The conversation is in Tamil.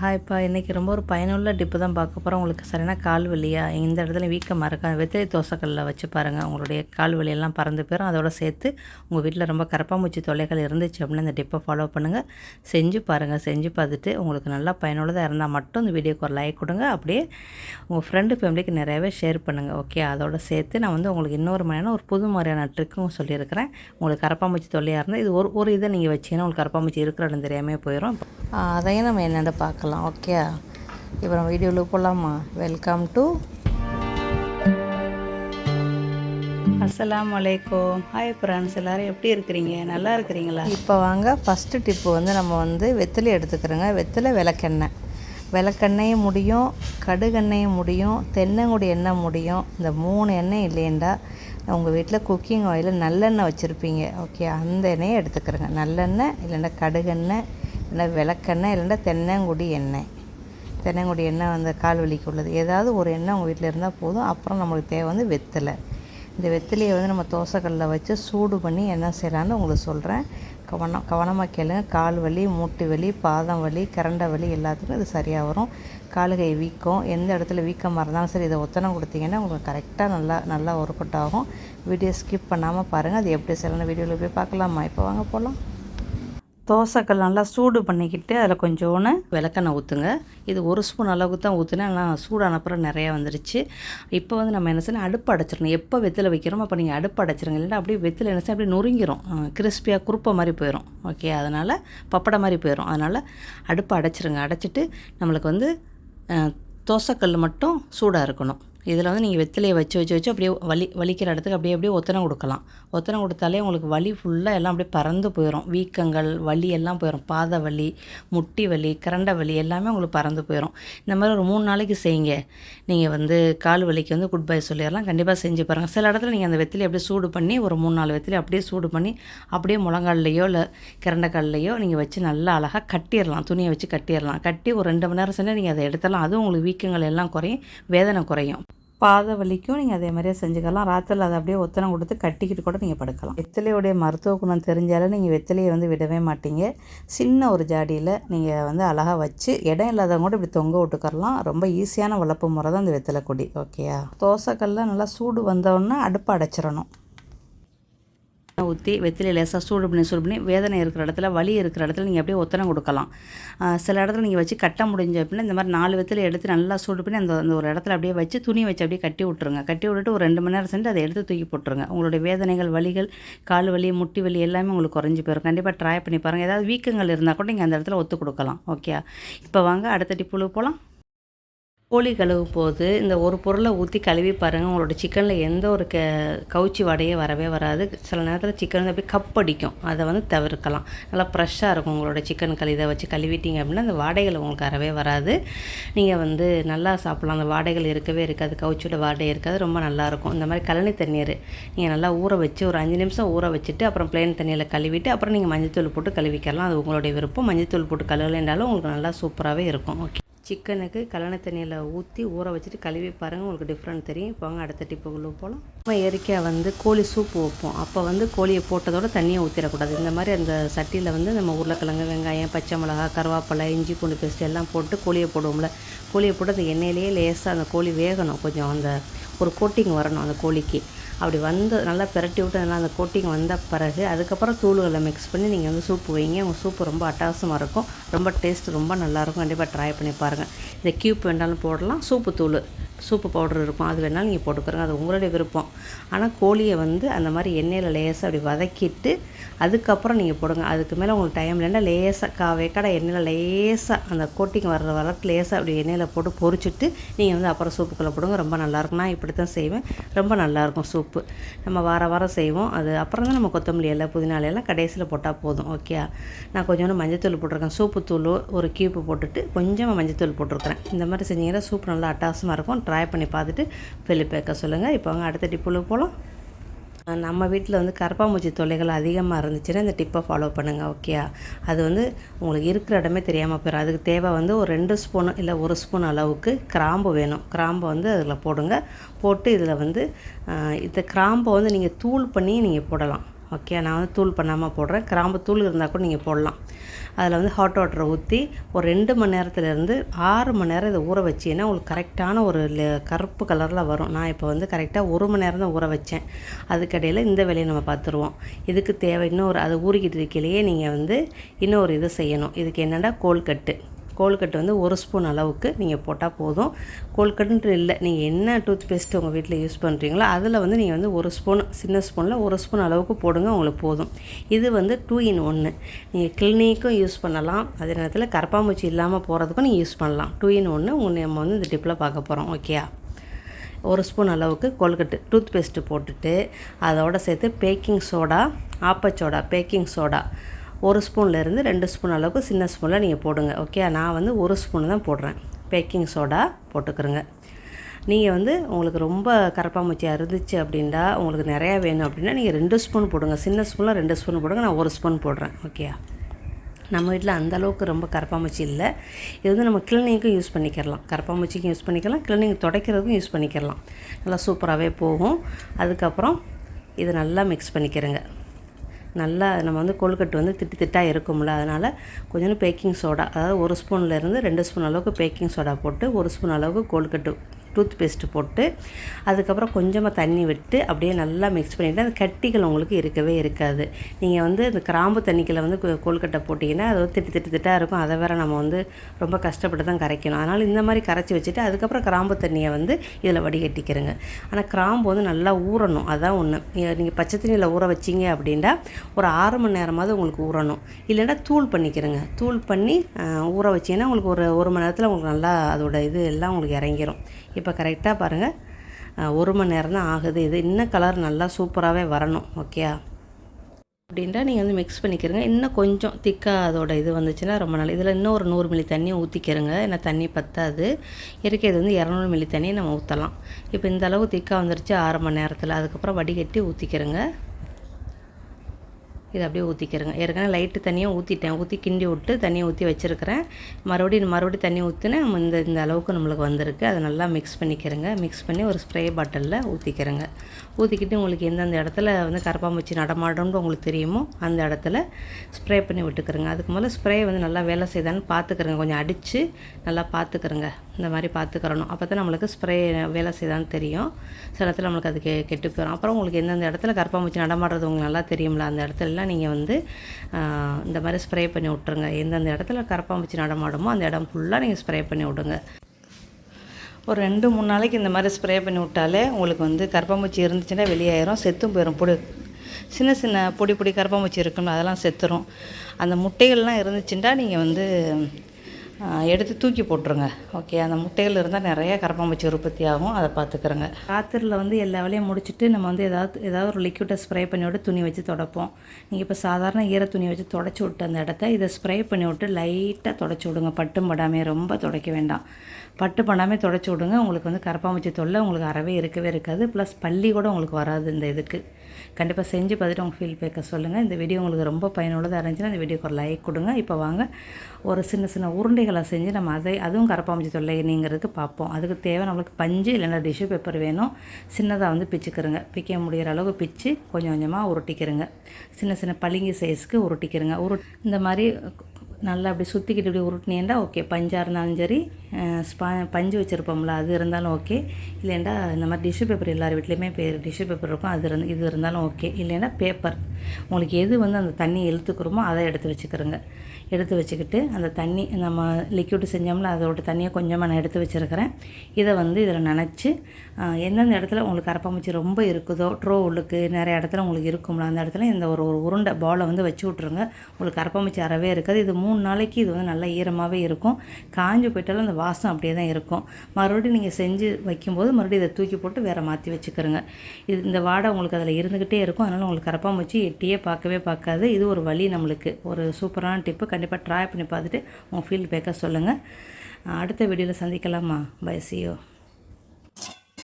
ஹாய்ப்பா இன்றைக்கி ரொம்ப ஒரு பயனுள்ள டிப்பு தான் பார்க்க போகிறோம் உங்களுக்கு சரியான கால் வலியா? இந்த இடத்துல வீக்கமாக இருக்கா வெத்தலை தோசைக்கல்லில் வச்சு பாருங்கள் உங்களுடைய கால் வலியெல்லாம் பறந்து போயிடும் அதோட சேர்த்து உங்கள் வீட்டில் ரொம்ப கரப்பாம்பூச்சி தொல்லைகள் இருந்துச்சு அப்படின்னு இந்த டிப்பை ஃபாலோ பண்ணுங்கள் செஞ்சு பாருங்கள் செஞ்சு பார்த்துட்டு உங்களுக்கு நல்லா பயனுள்ளதாக இருந்தால் மட்டும் இந்த வீடியோக்கு ஒரு லைக் கொடுங்க. அப்படியே உங்கள் ஃப்ரெண்டு ஃபேமிலிக்கு நிறையவே ஷேர் பண்ணுங்கள் ஓகே அதோட சேர்த்து நான் வந்து உங்களுக்கு இன்னொரு மாதிரியான ஒரு புது மாதிரியான ட்ரிக்கும் சொல்லியிருக்கிறேன். உங்களுக்கு கரப்பாம்பூச்சி தொல்லையாக இருந்தால் இது ஒரு ஒரு இதை நீங்கள் வச்சிங்கன்னா உங்களுக்கு கரப்பாம்பூச்சி இருக்கிற இடம் தெரியாமல் போயிடும் அதையும் நம்ம என்னென்னு பார்க்கலாம். ஓகே இப்போ நம்ம வீடியோவில் போகலாமா வெல்கம் டு அஸ்ஸலாமு அலைக்கும். ஹாய் ஃப்ரெண்ட்ஸ் எல்லோரும் எப்படி இருக்கிறீங்க? நல்லா இருக்கிறீங்களா? இப்போ வாங்க ஃபஸ்ட்டு டிப்பு வந்து நம்ம வந்து வெத்தலை எடுத்துக்கிறோங்க. வெத்தலை விளக்கெண்ணெய். விளக்கெண்ணையும் முடியும் கடுகெண்ணையும் முடியும் தென்னங்குடி எண்ணெய் முடியும். இந்த மூணு எண்ணெய் இல்லையண்டா உங்கள் வீட்டில் குக்கிங் ஆயில் நல்லெண்ணெய் வச்சுருப்பீங்க. ஓகே அந்த எண்ணெயை எடுத்துக்கிறோங்க. நல்லெண்ணெய் இல்லைன்னா கடுகெண்ணெய் இல்லைன்னா விளக்கெண்ணெய் இல்லைன்னா தென்னங்குடி எண்ணெய். தென்னங்குடி எண்ணெய் அந்த கால் வலிக்கு உள்ளது. ஏதாவது ஒரு எண்ணெய் உங்கள் வீட்டில் இருந்தால் போதும். அப்புறம் நம்மளுக்கு தேவை வந்து வெத்தலை. இந்த வெத்தலையை வந்து நம்ம தோசைக்கல்லில் வச்சு சூடு பண்ணி என்ன செய்யலான்னு உங்களுக்கு சொல்கிறேன் கவனம் கவனமாக கேளுங்க. கால் வலி மூட்டு வலி பாதம் வலி கரண்டை வலி எல்லாத்துக்கும் இது சரியாக வரும். காலுகை வீக்கம் எந்த இடத்துல வீக்கமாக இருந்தாலும் சரி இதை ஒத்தனம் கொடுத்தீங்கன்னா உங்களுக்கு கரெக்டாக நல்லா நல்லா ஒர்க் அவுட் ஆகும். வீடியோ ஸ்கிப் பண்ணாமல் பாருங்கள் அது எப்படி செய்யலாம் வீடியோவில் போய் பார்க்கலாமா? இப்போ வாங்க போகலாம் தோசைக்கல் நல்லா சூடு பண்ணிக்கிட்டு அதில் கொஞ்சோன்னு விளக்கெண்ணெய் ஊற்றுங்க இது ஒரு ஸ்பூன் அளவுக்கு தான் ஊற்றுனேன் ஆனால் சூடான அப்புறம் நிறையா வந்துருச்சு. இப்போ வந்து நம்ம என்ன செய்யணும்? அடுப்பு அடைச்சிடணும். எப்போ வெத்தில் வைக்கிறோமோ அப்போ நீங்கள் அடுப்பு அடைச்சிருங்க. இல்லைன்னா அப்படியே வெத்தில் என்ன செய்யும் அப்படியே நொறுங்கிரும். கிறிஸ்பியாக குறுப்பை மாதிரி போயிடும் ஓகே அதனால் பப்படை மாதிரி போயிடும் அதனால் அடுப்பு அடைச்சிருங்க. அடைச்சிட்டு நம்மளுக்கு வந்து தோசைக்கல் மட்டும் சூடாக இருக்கணும். இதில் வந்து நீங்கள் வெத்திலையை வச்சு வச்சு வச்சு அப்படியே வலி வலிக்கிற இடத்துக்கு அப்படியே அப்படியே ஒத்தனை கொடுக்கலாம். ஒத்தனை கொடுத்தாலே உங்களுக்கு வலி ஃபுல்லாக எல்லாம் அப்படியே பறந்து போயிடும் வீக்கங்கள் வலி எல்லாம் போயிடும் பாத வலி முட்டி வலி கரண்டை வலி எல்லாமே உங்களுக்கு பறந்து போயிடும் இந்த மாதிரி ஒரு மூணு நாளைக்கு செய்யுங்க. நீங்கள் வந்து கால் வலிக்கு வந்து குட் பை சொல்லிடலாம். கண்டிப்பாக செஞ்சு பாருங்கள் சில இடத்துல நீங்கள் அந்த வெத்திலையை அப்படியே சூடு பண்ணி ஒரு மூணு நாலு வெத்திலையை அப்படியே சூடு பண்ணி அப்படியே முழங்கால்லையோ இல்லை கிரண்டைக்கால்லையோ நீங்கள் வச்சு நல்லா அழகாக கட்டிடலாம். துணியை வச்சு கட்டிடலாம். கட்டி ஒரு ரெண்டு மணி நேரம் செஞ்சு நீங்கள் அதை எடுத்தலாம் அதுவும் உங்களுக்கு வீக்கங்கள் எல்லாம் குறையும். வேதனை குறையும். பாத வலிக்கும். நீங்கள் அதே மாதிரியே செஞ்சுக்கலாம். ராத்திரில் அதை அப்படியே ஒத்தனை கொடுத்து கட்டிக்கிட்டு கூட நீங்கள் படுக்கலாம். வெத்தலையுடைய மருத்துவ குணம் தெரிஞ்சாலும் நீங்கள் வெத்தலையை வந்து விடவே மாட்டீங்க. சின்ன ஒரு ஜாடியில் நீங்கள் வந்து அழகாக வச்சு இடம் இல்லாதவங்க கூட இப்படி தொங்க விட்டுக்கரலாம் ரொம்ப ஈஸியான வளர்ப்பு முறை தான் அந்த வெத்தலை கொடி. ஓகேயா? தோசைக்கல்லில் நல்லா சூடு வந்தோடனே அடுப்பை அடைச்சிடணும். ஊற்றி வெத்திலை லேசாக சூடு பண்ணி சூடு பண்ணி வேதனை இருக்கிற இடத்துல வலி இருக்கிற இடத்துல நீங்கள் அப்படியே ஒத்தனை கொடுக்கலாம். சில இடத்துல நீங்கள் வச்சு கட்ட முடிஞ்ச அப்படின்னா இந்த மாதிரி நாலு வெத்தில எடுத்து நல்லா சூடு பண்ணி அந்த அந்த ஒரு இடத்துல அப்படியே வச்சு துணி வச்சு அப்படியே கட்டி விட்ருங்க கட்டி விட்டுட்டு ஒரு ரெண்டு மணி நேரம் சென்று அதை எடுத்து தூக்கி போட்டுருங்க. உங்களுடைய வேதனைகள் வலிகள் கால் வலி முட்டி வலி எல்லாமே உங்களுக்கு குறைஞ்சி போயிடும் கண்டிப்பாக ட்ரை பண்ணி பாருங்கள் ஏதாவது வீக்கங்கள் இருந்தால் கூட நீங்கள் அந்த இடத்துல ஒத்து கொடுக்கலாம். ஓகே இப்போ வாங்க அடுத்த டிப்புழு போகலாம் கோழி கழுவும் போது இந்த ஒரு பொருளை ஊற்றி கழுவி பாருங்கள் உங்களோட சிக்கனில் எந்த ஒரு க கவுச்சி வடையே வரவே வராது. சில நேரத்தில் சிக்கன் வந்து அப்படியே கப் அடிக்கும். அதை வந்து தவிர்க்கலாம். நல்லா ஃப்ரெஷ்ஷாக இருக்கும் உங்களோட சிக்கன் கழி இதை வச்சு கழுவிட்டீங்க அப்படின்னா அந்த வாடைகள் உங்களுக்கு வரவே வராது. நீங்கள் வந்து நல்லா சாப்பிட்லாம். அந்த வாடைகள் இருக்கவே இருக்காது. கவுச்சியோட வாடை இருக்காது. ரொம்ப நல்லாயிருக்கும் இந்த மாதிரி கழனி தண்ணீர் நீங்கள் நல்லா ஊற வச்சு ஒரு அஞ்சு நிமிஷம் ஊற வச்சுட்டு அப்புறம் ப்ளேன் தண்ணியில் கழுவிட்டு அப்புறம் நீங்கள் மஞ்சத்தூள் போட்டு கழுவிக்கலாம். அது உங்களுடைய விருப்பம். மஞ்சத்தூள் போட்டு கழுவலைன்றாலும் உங்களுக்கு நல்லா சூப்பராகவே இருக்கும். ஓகே சிக்கனுக்கு கல்லணை தண்ணியில் ஊற்றி ஊற வச்சுட்டு கழுவி பாருங்கள் உங்களுக்கு டிஃப்ரெண்ட் தெரியும். இப்போ அடுத்த டிப்புக்குள்ளே போகலாம் நம்ம இயற்கையாக வந்து கோழி சூப்பு வைப்போம். அப்போ வந்து கோழியை போட்டதோட தண்ணியை ஊற்றிடக்கூடாது இந்த மாதிரி அந்த சட்டியில் வந்து நம்ம உருளைக்கிழங்கு வெங்காயம் பச்சை மிளகா கருவேப்பிலை இஞ்சி பூண்டு பேஸ்ட் எல்லாம் போட்டு கோழியை போடுவோம்ல. கோழியை போட்டு அந்த எண்ணெயிலேயே லேசாக அந்த கோழி வேகணும். கொஞ்சம் அந்த ஒரு கோட்டிங் வரணும் அந்த கோழிக்கு. அப்படி வந்து நல்லா பிரட்டி விட்டு நல்லா அந்த கோட்டிங் வந்த பிறகு அதுக்கப்புறம் தூள்களை மிக்ஸ் பண்ணி நீங்கள் வந்து சூப்பு வைங்க. உங்கள் சூப்பு ரொம்ப அட்டகாசமாக இருக்கும். ரொம்ப டேஸ்ட் ரொம்ப நல்லாயிருக்கும் கண்டிப்பாக ட்ரை பண்ணி பாருங்கள் இந்த க்யூப் வேண்டாலும் போடலாம். சூப்பு தூள். சூப்பு பவுடர் இருக்கும். அது வேணாலும் நீங்கள் போட்டுக்கிறோங்க அது உங்களுடைய விருப்பம். ஆனால் கோழியை வந்து அந்த மாதிரி எண்ணெயில் லேசாக அப்படி வதக்கிட்டு அதுக்கப்புறம் நீங்கள் போடுங்க. அதுக்கு மேலே உங்களுக்கு டைம் இல்லைன்னா லேசாக கா வேக்காட எண்ணெயில் லேசாக அந்த கோட்டிங் வர்ற வளர்க்கு லேசாக அப்படி எண்ணெயில் போட்டு பொரிச்சிட்டு நீங்கள் வந்து அப்புறம் சூப்புக்குள்ளே போடுங்க. ரொம்ப நல்லாயிருக்கும் நான் இப்படி தான் செய்வேன். ரொம்ப நல்லாயிருக்கும் சூப்பு. நம்ம வார வாரம் செய்வோம். அது அப்புறம் தான் நம்ம கொத்தமல்லி எல்லாம் புதினாலையெல்லாம் எல்லாம் கடைசியில் போட்டால் போதும். ஓகே நான் கொஞ்சோண்டு மஞ்சத்தூள் போட்டிருக்கேன். சூப்பு தூள் ஒரு கியூப்பு போட்டுட்டு கொஞ்சமாக மஞ்சத்தூள் போட்டிருக்கிறேன். இந்த மாதிரி செஞ்சீங்கன்னா சூப் நல்லா அட்டாசமாக இருக்கும். ட்ரை பண்ணி பார்த்துட்டு ஃபெலிப்பேக்க சொல்லுங்கள் இப்போ அவங்க அடுத்த டிப்புளுக்கு போகலாம் நம்ம வீட்டில் வந்து கரப்பாம்பூச்சி தொல்லைகள் அதிகமாக இருந்துச்சுன்னா இந்த டிப்பை ஃபாலோ பண்ணுங்கள் ஓகே அது வந்து உங்களுக்கு இருக்கிற இடமே தெரியாமல் போயிடும் அதுக்கு தேவை வந்து ஒரு ரெண்டு ஸ்பூன் இல்லை ஒரு ஸ்பூன் அளவுக்கு கிராம்பு வேணும். கிராம்பை வந்து அதில் போடுங்க. போட்டு இதில் வந்து இந்த கிராம்பை வந்து நீங்கள் தூள் பண்ணி நீங்கள் போடலாம். ஓகே நான் வந்து தூள் பண்ணாமல் போடுறேன். கிராம்பு தூள் இருந்தால் கூட நீங்கள் போடலாம். அதில் வந்து ஹாட் வாட்டரை ஊற்றி ஒரு ரெண்டு மணி நேரத்துலேருந்து ஆறு மணி நேரம் இதை ஊற வச்சீங்கன்னா உங்களுக்கு கரெக்டான ஒரு கருப்பு கலரில் வரும். நான் இப்போ வந்து கரெக்டாக ஒரு மணி நேரம் தான் ஊற வச்சேன். அதுக்கடையில் இந்த வேலையை நம்ம பார்த்துருவோம். இதுக்கு தேவை இன்னொரு அது ஊறிக்கிட்டு இருக்கையிலேயே நீங்கள் வந்து இன்னொரு இது செய்யணும். இதுக்கு என்னென்னா கோல்கட்டு. கோல்கட்டு வந்து ஒரு ஸ்பூன் அளவுக்கு நீங்கள் போட்டால் போதும். கோல்கட்டுன்ட்டு இல்லை நீங்கள் என்ன டூத் பேஸ்ட் உங்கள் வீட்டில் யூஸ் பண்ணுறீங்களோ அதில் வந்து நீங்கள் வந்து ஒரு ஸ்பூன் சின்ன ஸ்பூனில் ஒரு ஸ்பூன் அளவுக்கு போடுங்க உங்களுக்கு போதும். இது வந்து டூ இன் ஒன்று நீங்கள் கிளினிக்கும் யூஸ் பண்ணலாம் அதே நேரத்தில் கரப்பாம்பூச்சி இல்லாமல் போகிறதுக்கும் நீங்கள் யூஸ் பண்ணலாம். டூ இன் ஒன்று உங்களை நம்ம வந்து இந்த டிப்பில் பார்க்க போகிறோம் ஓகேயா ஒரு ஸ்பூன் அளவுக்கு கொல்கட்டு டூத் பேஸ்ட்டு போட்டுட்டு அதோட சேர்த்து பேக்கிங் சோடா ஆப்பச்சோடா பேக்கிங் சோடா. ஒரு ஸ்பூன்லேருந்து ரெண்டு ஸ்பூன் அளவுக்கு சின்ன ஸ்பூனில் நீங்கள் போடுங்க ஓகே நான் வந்து ஒரு ஸ்பூன் தான் போடுறேன். பேக்கிங் சோடா போட்டுக்கிறோங்க. நீங்கள் வந்து உங்களுக்கு ரொம்ப கரப்பாம்பூச்சியாக இருந்துச்சு அப்படின்னா உங்களுக்கு நிறையா வேணும் அப்படின்னா நீங்கள் ரெண்டு ஸ்பூன் போடுங்க. சின்ன ஸ்பூனில் ரெண்டு ஸ்பூன் போடுங்க நான் ஒரு ஸ்பூன் போடுறேன் ஓகே நம்ம வீட்டில் அந்த அளவுக்கு ரொம்ப கரப்பாம்பூச்சி இல்லை. இது வந்து நம்ம கிளினிக்கும் யூஸ் பண்ணிக்கிறலாம் கரப்பாம்பூச்சிக்கும் யூஸ் பண்ணிக்கலாம் கிளினிக் துடைக்கிறதுக்கும் யூஸ் பண்ணிக்கிறலாம் நல்லா சூப்பராகவே போகும். அதுக்கப்புறம் இது நல்லா மிக்ஸ் பண்ணிக்கிறேங்க. நல்லா நம்ம வந்து கொழுக்கட்டு வந்து திட்டு திட்டாக இருக்கும்ல அதனால் கொஞ்சோண்டு பேக்கிங் சோடா அதாவது ஒரு ஸ்பூன்லேருந்து ரெண்டு ஸ்பூன் அளவுக்கு பேக்கிங் சோடா போட்டு ஒரு ஸ்பூன் அளவுக்கு கொழுக்கட்டு டூத் பேஸ்ட்டு போட்டு அதுக்கப்புறம் கொஞ்சமாக தண்ணி விட்டு அப்படியே நல்லா மிக்ஸ் பண்ணிவிட்டு அந்த கட்டிகள் உங்களுக்கு இருக்கவே இருக்காது. நீங்கள் வந்து இந்த கிராம்பு தண்ணிக்கில் வந்து கொ- கொழுக்கட்டை போட்டிங்கன்னா அது வந்து திட்டு திட்டு திட்டாக இருக்கும். அதை வேற நம்ம வந்து ரொம்ப கஷ்டப்பட்டு தான் கரைக்கணும். அதனால் இந்த மாதிரி கரைச்சி வச்சுட்டு அதுக்கப்புறம் கிராம்பு தண்ணியை வந்து இதில் வடிகட்டிக்கிறங்க. ஆனால் கிராம்பு வந்து நல்லா ஊறணும். அதுதான் ஒன்று நீங்கள் பச்சை தண்ணியில் ஊற வச்சீங்க அப்படின்னா ஒரு ஆறு மணி நேரமாவது உங்களுக்கு ஊறணும். இல்லைன்னா தூள் பண்ணிக்கிறங்க. தூள் பண்ணி ஊற வச்சிங்கன்னா உங்களுக்கு ஒரு ஒரு மணி நேரத்தில் உங்களுக்கு நல்லா அதோட இது எல்லாம் உங்களுக்கு இறங்கிரும். இப்போ கரெக்டாக பாருங்கள் ஒரு மணி நேரம் தான் ஆகுது. இது இன்னும் கலர் நல்லா சூப்பராகவே வரணும். ஓகேயா அப்படின்ட்டா நீங்கள் வந்து மிக்ஸ் பண்ணிக்கிறங்க. இன்னும் கொஞ்சம் திக்காக அதோட இது வந்துச்சுன்னா ரொம்ப நல்லது இதில் இன்னும் ஒரு நூறு மில்லி தண்ணி ஊற்றிக்கிறங்க ஏன்னா தண்ணி பத்தாது. இருக்கிறது வந்து இரநூறு மில்லி தண்ணியை நம்ம ஊற்றலாம் இப்போ இந்த அளவு திக்காக வந்துருச்சு ஆறு மணி நேரத்தில். அதுக்கப்புறம் வடிகட்டி ஊற்றிக்கிறங்க இதை அப்படியே ஊற்றிக்கிறேங்க ஏற்கனவே லைட்டு தண்ணியும் ஊற்றிட்டேன் ஊற்றி கிண்டி விட்டு தண்ணியை ஊற்றி வச்சுருக்கிறேன். மறுபடியும் மறுபடியும் தண்ணி ஊற்றினேன் இந்த இந்த அளவுக்கு நம்மளுக்கு வந்திருக்கு. அதை நல்லா மிக்ஸ் பண்ணிக்கிறேங்க. மிக்ஸ் பண்ணி ஒரு ஸ்ப்ரே பாட்டிலில் ஊற்றிக்கிறேங்க ஊற்றிக்கிட்டு உங்களுக்கு எந்தெந்த இடத்துல வந்து கரப்பாம்பூச்சி நடமாடும்னு உங்களுக்கு தெரியுமோ அந்த இடத்துல ஸ்ப்ரே பண்ணி விட்டுக்கிறேங்க. அதுக்கு முதல்ல ஸ்ப்ரே வந்து நல்லா வேலை செய்தான்னு பார்த்துக்கிறேங்க. கொஞ்சம் அடித்து நல்லா பார்த்துக்கிறேங்க. இந்த மாதிரி பார்த்துக்கிறணும். அப்போ தான் நம்மளுக்கு ஸ்ப்ரே வேலை செய்தான்னு தெரியும். சில இடத்துல நம்மளுக்கு அது கெ கெட்டு போயிடும் அப்புறம் உங்களுக்கு எந்தெந்த இடத்துல கரப்பாம்பூச்சி நடமாடுறது உங்களுக்கு நல்லா தெரியும்ல அந்த இடத்துல இடத்துலலாம் நீங்கள் வந்து இந்த மாதிரி ஸ்ப்ரே பண்ணி விட்ருங்க எந்தெந்த இடத்துல கரப்பாம்பூச்சி நடமாடுமோ அந்த இடம் ஃபுல்லாக நீங்கள் ஸ்ப்ரே பண்ணி விடுங்க. ஒரு ரெண்டு மூணு நாளைக்கு இந்த மாதிரி ஸ்ப்ரே பண்ணி விட்டாலே உங்களுக்கு வந்து கரப்பாம்பூச்சி இருந்துச்சுன்னா வெளியாயிரும் செத்தும் போயிடும் பொடு சின்ன சின்ன பொடி பொடி கரப்பாம்பூச்சி இருக்கும்ல அதெல்லாம் செத்துரும். அந்த முட்டைகள்லாம் இருந்துச்சுன்னா நீங்கள் வந்து எடுத்து தூக்கி போட்டுருங்க. ஓகே அந்த முட்டையில் இருந்தால் நிறைய கரப்பாம்பூச்சி உற்பத்தி ஆகும். அதை பார்த்துக்கிறோங்க. ராத்திரியில் வந்து எல்லா வேலையும் முடிச்சுட்டு நம்ம வந்து ஏதாவது ஏதாவது ஒரு லிக்யூட்டை ஸ்ப்ரே பண்ணி விட்டு துணி வச்சு துடைப்போம். நீங்கள் இப்போ சாதாரண ஈர துணி வச்சு தொடச்சி விட்டு அந்த இடத்த இதை ஸ்ப்ரே பண்ணி விட்டு லைட்டாக தொடச்சி விடுங்க. பட்டும் படாமே ரொம்ப துடைக்க வேண்டாம். பட்டு பண்ணாமல் தொடச்சி விடுங்க. உங்களுக்கு வந்து கரப்பாம்பூச்சி தொல்லை உங்களுக்கு அறவே இருக்கவே இருக்காது. ப்ளஸ் பள்ளி கூட உங்களுக்கு வராது இந்த இதுக்கு. கண்டிப்பாக செஞ்சு பார்த்துட்டு உங்கள் ஃபீல் பேக்க சொல்லுங்கள் இந்த வீடியோ உங்களுக்கு ரொம்ப பயனுள்ளதாக இருந்துச்சுன்னா இந்த வீடியோக்கு ஒரு லைக் கொடுங்க. இப்போ வாங்க. ஒரு சின்ன சின்ன உருண்டைகளை செஞ்சு நம்ம அதை அதுவும் கரப்பாம்பூச்சி தொல்லை நீங்கிறதுக்கு பார்ப்போம். அதுக்கு தேவை நம்மளுக்கு பஞ்சு இல்லைன்னா டிஷ்யூ பேப்பர் வேணும். சின்னதாக வந்து பிச்சுக்கிறங்க பிக்க முடிகிற அளவுக்கு பிச்சு கொஞ்சம் கொஞ்சமாக உருட்டிக்கிறங்க சின்ன சின்ன பளிங்கு சைஸ்க்கு உருட்டிக்கிறங்க உரு இந்த மாதிரி நல்லா அப்படி சுற்றிக்கிட்டு இப்படி உருட்டினேன்டா ஓகே பஞ்சாக இருந்தாலும் சரி ஸ்பா பஞ்சு வச்சுருப்போம்ல அது இருந்தாலும் ஓகே இல்லைண்டா இந்த மாதிரி டிஷ்யூ பேப்பர் எல்லார் வீட்லேயுமே பேர் டிஷ்யூ பேப்பர் இருக்கும் அது இருந்து இது இருந்தாலும் ஓகே இல்லைன்னா பேப்பர் உங்களுக்கு எது வந்து அந்த தண்ணி இழுத்துக்கிறோமோ அதை எடுத்து வச்சுக்கிறோங்க. எடுத்து வச்சுக்கிட்டு அந்த தண்ணி நம்ம லிக்விட் செஞ்சோம்ல அதோட தண்ணியை கொஞ்சமாக நான் எடுத்து வச்சுருக்கிறேன். இதை வந்து இதில் நினச்சி எந்தெந்த இடத்துல உங்களுக்கு கரப்பாம்பூச்சி ரொம்ப இருக்குதோ ட்ரோ உள்ளுக்கு நிறைய இடத்துல உங்களுக்கு இருக்கும்ல அந்த இடத்துல இந்த ஒரு ஒரு உருண்டை பாலை வந்து வச்சு விட்ருங்க உங்களுக்கு கரப்பாம்பூச்சி அறவே இருக்காது. இது மூணு மூணு நாளைக்கு இது வந்து நல்லா ஈரமாகவே இருக்கும். காஞ்சு போயிட்டாலும் அந்த வாசம் அப்படியே தான் இருக்கும். மறுபடியும் நீங்கள் செஞ்சு வைக்கும்போது மறுபடியும் இதை தூக்கி போட்டு வேறு மாற்றி வச்சுக்கிறோங்க இது இந்த வாடை உங்களுக்கு அதில் இருந்துக்கிட்டே இருக்கும். அதனால் உங்களுக்கு கரப்பாம்பூச்சி எட்டியே பார்க்கவே பார்க்காது. இது ஒரு வழி நம்மளுக்கு. ஒரு சூப்பரான டிப்பு. கண்டிப்பாக ட்ரை பண்ணி பார்த்துட்டு உங்கள் ஃபீல் பேக்க சொல்லுங்கள் அடுத்த வீடியோவில் சந்திக்கலாமா? பை சியோ